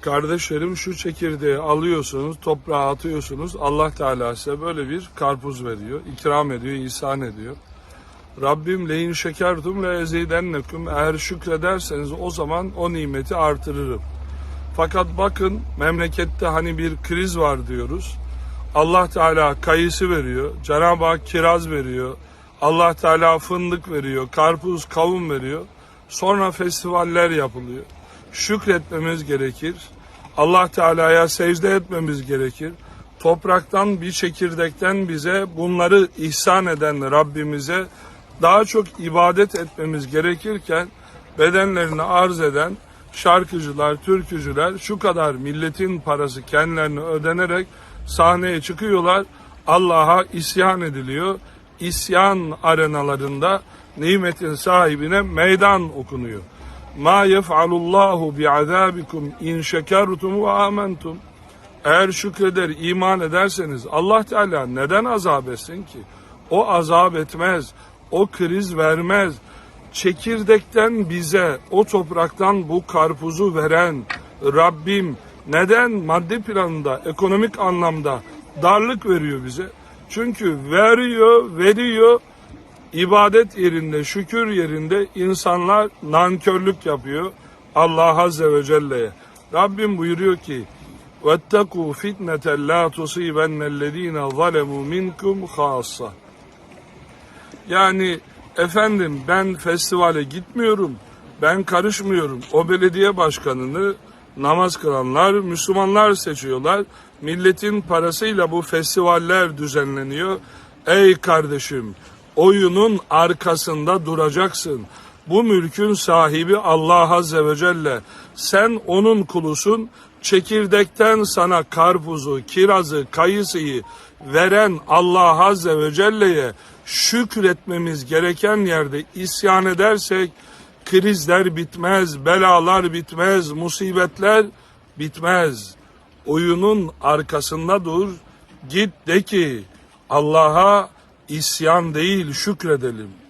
Kardeşlerim şu çekirdeği alıyorsunuz, toprağa atıyorsunuz. Allah Teala size böyle bir karpuz veriyor, ikram ediyor, ihsan ediyor. Rabbim leyin şekertum le ezidennekum. Eğer şükrederseniz o zaman o nimeti artırırım. Fakat bakın memlekette hani bir kriz var diyoruz. Allah Teala kayısı veriyor, Cenab-ı Hak kiraz veriyor, Allah Teala fındık veriyor, karpuz, kavun veriyor. Sonra festivaller yapılıyor. Şükretmemiz gerekir. Allah Teala'ya secde etmemiz gerekir. Topraktan bir çekirdekten bize bunları ihsan eden Rabbimize daha çok ibadet etmemiz gerekirken bedenlerini arz eden şarkıcılar, türkücüler şu kadar milletin parası kendilerine ödenerek sahneye çıkıyorlar. Allah'a isyan ediliyor. İsyan arenalarında nimetin sahibine meydan okunuyor. Ma yef'alullahu bi'azabikum in şekertum ve amentum. Eğer şükreder, iman ederseniz Allah Teala neden azap etsin ki? O azap etmez, o kriz vermez. Çekirdekten bize, o topraktan bu karpuzu veren Rabbim neden maddi planında, ekonomik anlamda darlık veriyor bize? Çünkü veriyor, veriyor, ibadet yerinde, şükür yerinde insanlar nankörlük yapıyor Allah Azze ve Celle'ye. Rabbim buyuruyor ki وَاتَّقُوا فِتْنَةً لَا تُصِيبَنَّ الَّذ۪ينَ ظَلَمُوا مِنْكُمْ خَاصَّةً Yani efendim ben festivale gitmiyorum, ben karışmıyorum. O belediye başkanını namaz kılanlar, Müslümanlar seçiyorlar. Milletin parasıyla bu festivaller düzenleniyor. Ey kardeşim, oyunun arkasında duracaksın. Bu mülkün sahibi Allah Azze ve Celle. Sen onun kulusun. Çekirdekten sana karpuzu, kirazı, kayısıyı veren Allah Azze ve Celle'ye şükretmemiz gereken yerde isyan edersek krizler bitmez, belalar bitmez, musibetler bitmez. Oyunun arkasında dur, git de ki Allah'a isyan değil şükredelim.